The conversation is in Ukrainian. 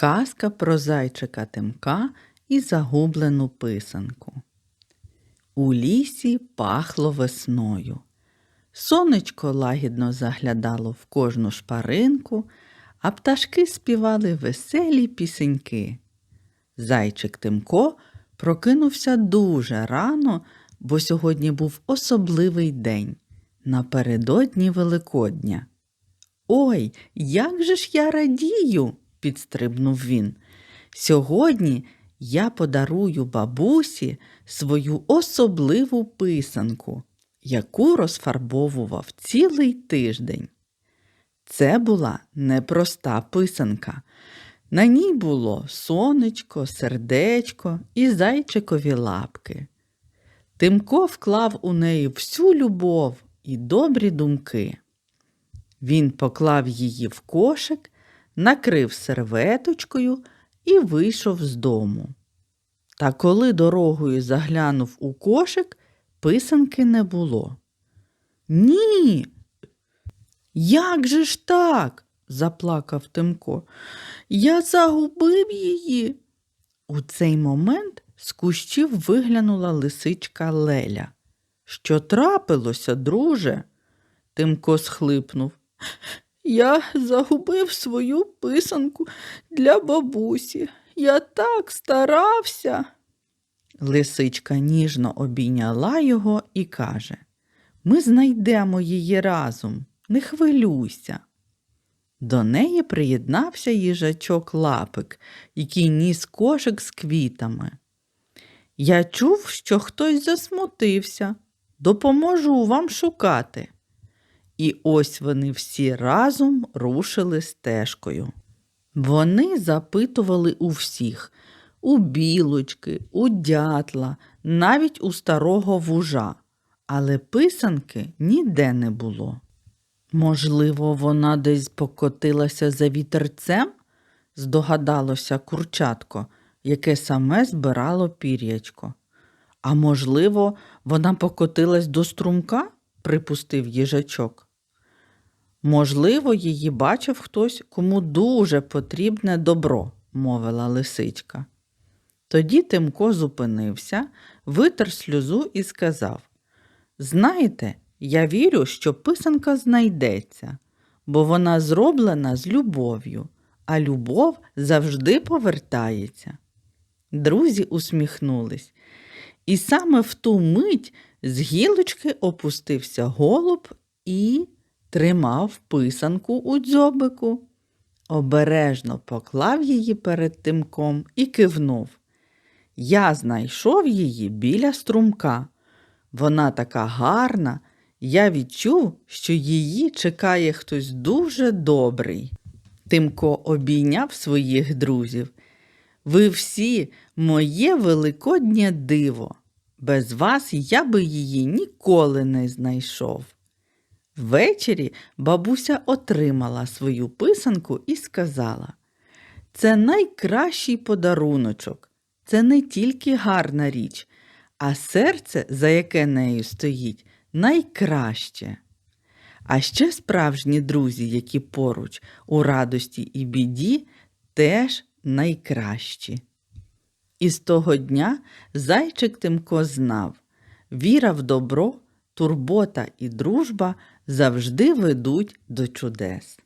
Казка про зайчика Тимка і загублену писанку. У лісі пахло весною. Сонечко лагідно заглядало в кожну шпаринку, а пташки співали веселі пісеньки. Зайчик Тимко прокинувся дуже рано, бо сьогодні був особливий день напередодні Великодня. Ой, як же ж я радію, підстрибнув він. Сьогодні я подарую бабусі свою особливу писанку, яку розфарбовував цілий тиждень. Це була непроста писанка. На ній було сонечко, сердечко і зайчикові лапки. Тимко вклав у неї всю любов і добрі думки. Він поклав її в кошик, накрив серветочкою і вийшов з дому. Та коли дорогою заглянув у кошик, писанки не було. Ні. Як же ж так? заплакав Тимко. Я загубив її. У цей момент з кущів виглянула лисичка Леля. Що трапилося, друже? Тимко схлипнув. Я загубив свою писанку для бабусі. Я так старався. Лисичка ніжно обійняла його і каже Ми знайдемо її разом, не хвилюйся. До неї приєднався їжачок лапик, який ніс кошик з квітами. Я чув, що хтось засмутився. Допоможу вам шукати. І ось вони всі разом рушили стежкою. Вони запитували у всіх у білочки, у дятла, навіть у старого вужа, але писанки ніде не було. Можливо, вона десь покотилася за вітерцем? здогадалося курчатко, яке саме збирало пір'ячко. А можливо, вона покотилась до струмка? припустив їжачок. Можливо, її бачив хтось, кому дуже потрібне добро, мовила лисичка. Тоді Тимко зупинився, витер сльозу і сказав Знаєте, я вірю, що писанка знайдеться, бо вона зроблена з любов'ю, а любов завжди повертається. Друзі усміхнулись, і саме в ту мить з гілочки опустився голуб і тримав писанку у дзьобику. Обережно поклав її перед тимком і кивнув. Я знайшов її біля струмка. Вона така гарна, я відчув, що її чекає хтось дуже добрий. Тимко обійняв своїх друзів. Ви всі моє великоднє диво. Без вас я би її ніколи не знайшов. Ввечері бабуся отримала свою писанку і сказала Це найкращий подаруночок. Це не тільки гарна річ, а серце, за яке нею стоїть, найкраще. А ще справжні друзі, які поруч у радості і біді, теж найкращі. І з того дня зайчик Тимко знав віра в добро, турбота і дружба завжди ведуть до чудес.